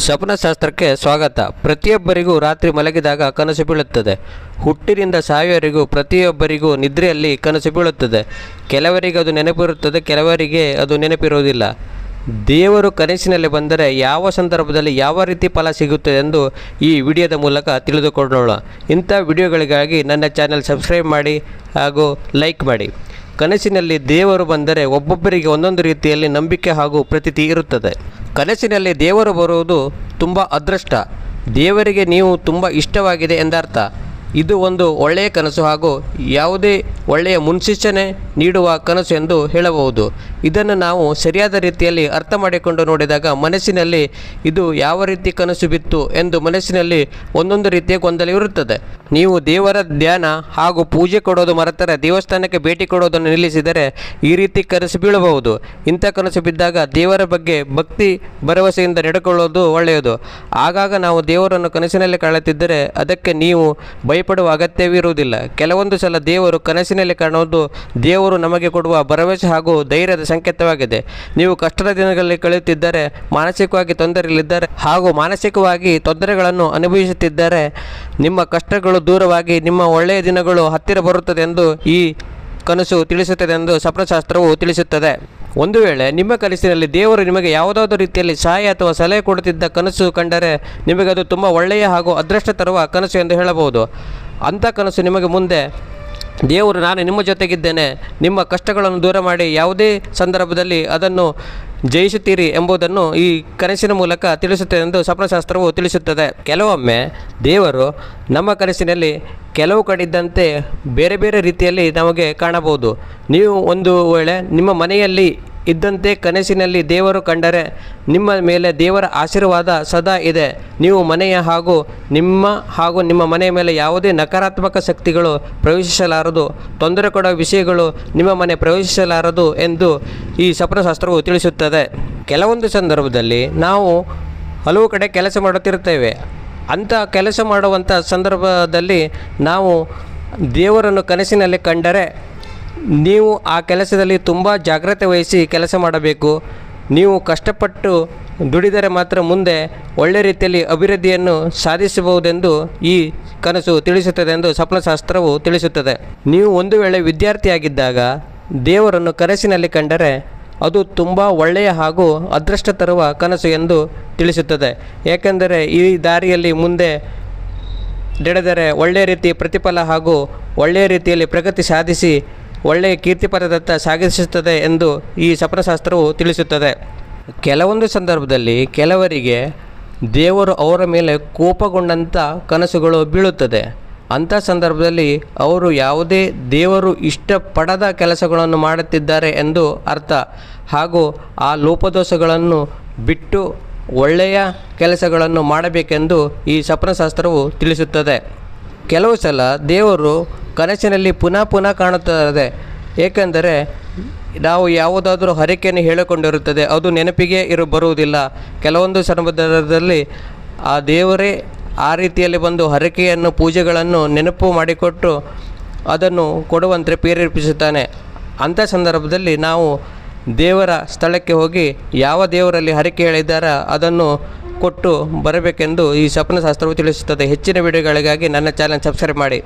ಸ್ವಪ್ನಶಾಸ್ತ್ರಕ್ಕೆ ಸ್ವಾಗತ. ಪ್ರತಿಯೊಬ್ಬರಿಗೂ ರಾತ್ರಿ ಮಲಗಿದಾಗ ಕನಸು ಬೀಳುತ್ತದೆ. ಹುಟ್ಟಿನಿಂದ ಸಾವಿಯವರೆಗೂ ಪ್ರತಿಯೊಬ್ಬರಿಗೂ ನಿದ್ರೆಯಲ್ಲಿ ಕನಸು ಬೀಳುತ್ತದೆ. ಕೆಲವರಿಗೆ ಅದು ನೆನಪಿರುತ್ತದೆ, ಕೆಲವರಿಗೆ ಅದು ನೆನಪಿರುವುದಿಲ್ಲ. ದೇವರು ಕನಸಿನಲ್ಲಿ ಬಂದರೆ ಯಾವ ಸಂದರ್ಭದಲ್ಲಿ ಯಾವ ರೀತಿ ಫಲ ಸಿಗುತ್ತದೆ ಎಂದು ಈ ವಿಡಿಯೋದ ಮೂಲಕ ತಿಳಿದುಕೊಳ್ಳೋಣ. ಇಂಥ ವಿಡಿಯೋಗಳಿಗಾಗಿ ನನ್ನ ಚಾನೆಲ್ ಸಬ್ಸ್ಕ್ರೈಬ್ ಮಾಡಿ ಹಾಗೂ ಲೈಕ್ ಮಾಡಿ. ಕನಸಿನಲ್ಲಿ ದೇವರು ಬಂದರೆ ಒಬ್ಬೊಬ್ಬರಿಗೆ ಒಂದೊಂದು ರೀತಿಯಲ್ಲಿ ನಂಬಿಕೆ ಹಾಗೂ ಪ್ರತೀತಿ ಇರುತ್ತದೆ. ಕನಸಿನಲ್ಲಿ ದೇವರು ಬರುವುದು ತುಂಬ ಅದೃಷ್ಟ. ದೇವರಿಗೆ ನೀವು ತುಂಬ ಇಷ್ಟವಾಗಿದೆ ಎಂದರ್ಥ. ಇದು ಒಂದು ಒಳ್ಳೆಯ ಕನಸು ಹಾಗೂ ಯಾವುದೇ ಒಳ್ಳೆಯ ಮುನ್ಸೂಚನೆ ನೀಡುವ ಕನಸು ಎಂದು ಹೇಳಬಹುದು. ಇದನ್ನು ನಾವು ಸರಿಯಾದ ರೀತಿಯಲ್ಲಿ ಅರ್ಥ ಮಾಡಿಕೊಂಡು ನೋಡಿದಾಗ ಮನಸ್ಸಿನಲ್ಲಿ ಇದು ಯಾವ ರೀತಿ ಕನಸು ಬಿತ್ತು ಎಂದು ಮನಸ್ಸಿನಲ್ಲಿ ಒಂದೊಂದು ರೀತಿಯ ಗೊಂದಲ ಇರುತ್ತದೆ. ನೀವು ದೇವರ ಧ್ಯಾನ ಹಾಗೂ ಪೂಜೆ ಕೊಡೋದು ಮರೆತರೆ, ದೇವಸ್ಥಾನಕ್ಕೆ ಭೇಟಿ ಕೊಡೋದನ್ನು ನಿಲ್ಲಿಸಿದರೆ ಈ ರೀತಿ ಕನಸು ಬೀಳಬಹುದು. ಇಂಥ ಕನಸು ಬಿದ್ದಾಗ ದೇವರ ಬಗ್ಗೆ ಭಕ್ತಿ, ಭರವಸೆಯಿಂದ ನಡೆಕೊಳ್ಳೋದು ಒಳ್ಳೆಯದು. ಆಗಾಗ ನಾವು ದೇವರನ್ನು ಕನಸಿನಲ್ಲಿ ಕಾಣುತ್ತಿದ್ದರೆ ಅದಕ್ಕೆ ನೀವು ಭಯಪಡುವ ಅಗತ್ಯವಿರುವುದಿಲ್ಲ. ಕೆಲವೊಂದು ಸಲ ದೇವರು ಕನಸಿನಲ್ಲಿ ಕಾಣುವುದು ದೇವರು ನಮಗೆ ಕೊಡುವ ಭರವಸೆ ಹಾಗೂ ಧೈರ್ಯದ ಸಂಕೇತವಾಗಿದೆ. ನೀವು ಕಷ್ಟದ ದಿನಗಳಲ್ಲಿ ಕಳೆಯುತ್ತಿದ್ದರೆ, ಮಾನಸಿಕವಾಗಿ ತೊಂದರೆಯಲ್ಲಿದ್ದರೆ ಹಾಗೂ ಮಾನಸಿಕವಾಗಿ ತೊಂದರೆಗಳನ್ನು ಅನುಭವಿಸುತ್ತಿದ್ದರೆ, ನಿಮ್ಮ ಕಷ್ಟಗಳು ದೂರವಾಗಿ ನಿಮ್ಮ ಒಳ್ಳೆಯ ದಿನಗಳು ಹತ್ತಿರ ಬರುತ್ತದೆ ಎಂದು ಈ ಕನಸು ತಿಳಿಸುತ್ತದೆ ಎಂದು ಸ್ವಪ್ನಶಾಸ್ತ್ರವು ತಿಳಿಸುತ್ತದೆ. ಒಂದು ವೇಳೆ ನಿಮ್ಮ ಕನಸಿನಲ್ಲಿ ದೇವರು ನಿಮಗೆ ಯಾವುದಾದ್ರೂ ರೀತಿಯಲ್ಲಿ ಸಹಾಯ ಅಥವಾ ಸಲಹೆ ಕೊಡುತ್ತಿದ್ದ ಕನಸು ಕಂಡರೆ ನಿಮಗೆ ಅದು ತುಂಬ ಒಳ್ಳೆಯ ಹಾಗೂ ಅದೃಷ್ಟ ತರುವ ಕನಸು ಎಂದು ಹೇಳಬಹುದು. ಅಂಥ ಕನಸು ನಿಮಗೆ ಮುಂದೆ ದೇವರು, ನಾನು ನಿಮ್ಮ ಜೊತೆಗಿದ್ದೇನೆ. ನಿಮ್ಮ ಕಷ್ಟಗಳನ್ನು ದೂರ ಮಾಡಿ ಯಾವುದೇ ಸಂದರ್ಭದಲ್ಲಿ ಅದನ್ನು ಜಯಿಸುತ್ತೀರಿ ಎಂಬುದನ್ನು ಈ ಕನಸಿನ ಮೂಲಕ ತಿಳಿಸುತ್ತದೆ ಎಂದು ಸ್ವಪ್ನಶಾಸ್ತ್ರವು ತಿಳಿಸುತ್ತದೆ. ಕೆಲವೊಮ್ಮೆ ದೇವರು ನಮ್ಮ ಕನಸಿನಲ್ಲಿ ಕೆಲವು ಕಡಿದ್ದಂತೆ ಬೇರೆ ಬೇರೆ ರೀತಿಯಲ್ಲಿ ನಮಗೆ ಕಾಣಬಹುದು. ನೀವು ಒಂದು ವೇಳೆ ನಿಮ್ಮ ಮನೆಯಲ್ಲಿ ಇದ್ದಂತೆ ಕನಸಿನಲ್ಲಿ ದೇವರು ಕಂಡರೆ ನಿಮ್ಮ ಮೇಲೆ ದೇವರ ಆಶೀರ್ವಾದ ಸದಾ ಇದೆ. ನೀವು ಮನೆಯ ಹಾಗೂ ನಿಮ್ಮ ಹಾಗೂ ನಿಮ್ಮ ಮನೆಯ ಮೇಲೆ ಯಾವುದೇ ನಕಾರಾತ್ಮಕ ಶಕ್ತಿಗಳು ಪ್ರವೇಶಿಸಲಾರದು. ತೊಂದರೆ ಕೊಡುವ ವಿಷಯಗಳು ನಿಮ್ಮ ಮನೆ ಪ್ರವೇಶಿಸಲಾರದು ಎಂದು ಈ ಸ್ವಪ್ನಶಾಸ್ತ್ರವು ತಿಳಿಸುತ್ತದೆ. ಕೆಲವೊಂದು ಸಂದರ್ಭದಲ್ಲಿ ನಾವು ಹಲವು ಕಡೆ ಕೆಲಸ ಮಾಡುತ್ತಿರುತ್ತೇವೆ. ಅಂಥ ಕೆಲಸ ಮಾಡುವಂಥ ಸಂದರ್ಭದಲ್ಲಿ ನಾವು ದೇವರನ್ನು ಕನಸಿನಲ್ಲಿ ಕಂಡರೆ ನೀವು ಆ ಕೆಲಸದಲ್ಲಿ ತುಂಬ ಜಾಗ್ರತೆ ವಹಿಸಿ ಕೆಲಸ ಮಾಡಬೇಕು. ನೀವು ಕಷ್ಟಪಟ್ಟು ದುಡಿದರೆ ಮಾತ್ರ ಮುಂದೆ ಒಳ್ಳೆ ರೀತಿಯಲ್ಲಿ ಅಭಿವೃದ್ಧಿಯನ್ನು ಸಾಧಿಸಬಹುದೆಂದು ಈ ಕನಸು ತಿಳಿಸುತ್ತದೆ ಎಂದು ಸ್ವಪ್ನಶಾಸ್ತ್ರವು ತಿಳಿಸುತ್ತದೆ. ನೀವು ಒಂದು ವೇಳೆ ವಿದ್ಯಾರ್ಥಿಯಾಗಿದ್ದಾಗ ದೇವರನ್ನು ಕನಸಿನಲ್ಲಿ ಕಂಡರೆ ಅದು ತುಂಬ ಒಳ್ಳೆಯ ಹಾಗೂ ಅದೃಷ್ಟ ತರುವ ಕನಸು ಎಂದು ತಿಳಿಸುತ್ತದೆ. ಏಕೆಂದರೆ ಈ ದಾರಿಯಲ್ಲಿ ಮುಂದೆ ನಡೆದರೆ ಒಳ್ಳೆಯ ರೀತಿ ಪ್ರತಿಫಲ ಹಾಗೂ ಒಳ್ಳೆಯ ರೀತಿಯಲ್ಲಿ ಪ್ರಗತಿ ಸಾಧಿಸಿ ಒಳ್ಳೆಯ ಕೀರ್ತಿಪದದತ್ತ ಸಾಗಿಸುತ್ತದೆ ಎಂದು ಈ ಸಪನಶಾಸ್ತ್ರವು ತಿಳಿಸುತ್ತದೆ. ಕೆಲವೊಂದು ಸಂದರ್ಭದಲ್ಲಿ ಕೆಲವರಿಗೆ ದೇವರು ಅವರ ಮೇಲೆ ಕೋಪಗೊಂಡಂಥ ಕನಸುಗಳು ಬೀಳುತ್ತದೆ. ಅಂಥ ಸಂದರ್ಭದಲ್ಲಿ ಅವರು ಯಾವುದೇ ದೇವರು ಇಷ್ಟಪಡದ ಕೆಲಸಗಳನ್ನು ಮಾಡುತ್ತಿದ್ದಾರೆ ಎಂದು ಅರ್ಥ. ಹಾಗೂ ಆ ಲೋಪದೋಷಗಳನ್ನು ಬಿಟ್ಟು ಒಳ್ಳೆಯ ಕೆಲಸಗಳನ್ನು ಮಾಡಬೇಕೆಂದು ಈ ಸಪನಶಾಸ್ತ್ರವು ತಿಳಿಸುತ್ತದೆ. ಕೆಲವು ಸಲ ದೇವರು ಕನಸಿನಲ್ಲಿ ಪುನಃ ಪುನಃ ಕಾಣುತ್ತದೆ. ಏಕೆಂದರೆ ನಾವು ಯಾವುದಾದರೂ ಹರಕೆಯನ್ನು ಹೇಳಿಕೊಂಡಿರುತ್ತದೆ, ಅದು ನೆನಪಿಗೆ ಇರು, ಬರುವುದಿಲ್ಲ. ಕೆಲವೊಂದು ಸಂದರ್ಭದಲ್ಲಿ ಆ ದೇವರೇ ಆ ರೀತಿಯಲ್ಲಿ ಬಂದು ಹರಕೆಯನ್ನು, ಪೂಜೆಗಳನ್ನು ನೆನಪು ಮಾಡಿಕೊಟ್ಟು ಅದನ್ನು ಕೊಡುವಂತೆ ಪ್ರೇರೇಪಿಸುತ್ತಾನೆ. ಅಂಥ ಸಂದರ್ಭದಲ್ಲಿ ನಾವು ದೇವರ ಸ್ಥಳಕ್ಕೆ ಹೋಗಿ ಯಾವ ದೇವರಲ್ಲಿ ಹರಕೆ ಹೇಳಿದ್ದಾರೋ ಅದನ್ನು ಕೊಟ್ಟು ಬರಬೇಕೆಂದು ಈ ಸಪ್ನಶಾಸ್ತ್ರವು ತಿಳಿಸುತ್ತದೆ. ಹೆಚ್ಚಿನ ವಿಡಿಯೋಗಳಿಗಾಗಿ ನನ್ನ ಚಾನಲ್ ಸಬ್ಸ್ಕ್ರೈಬ್ ಮಾಡಿ.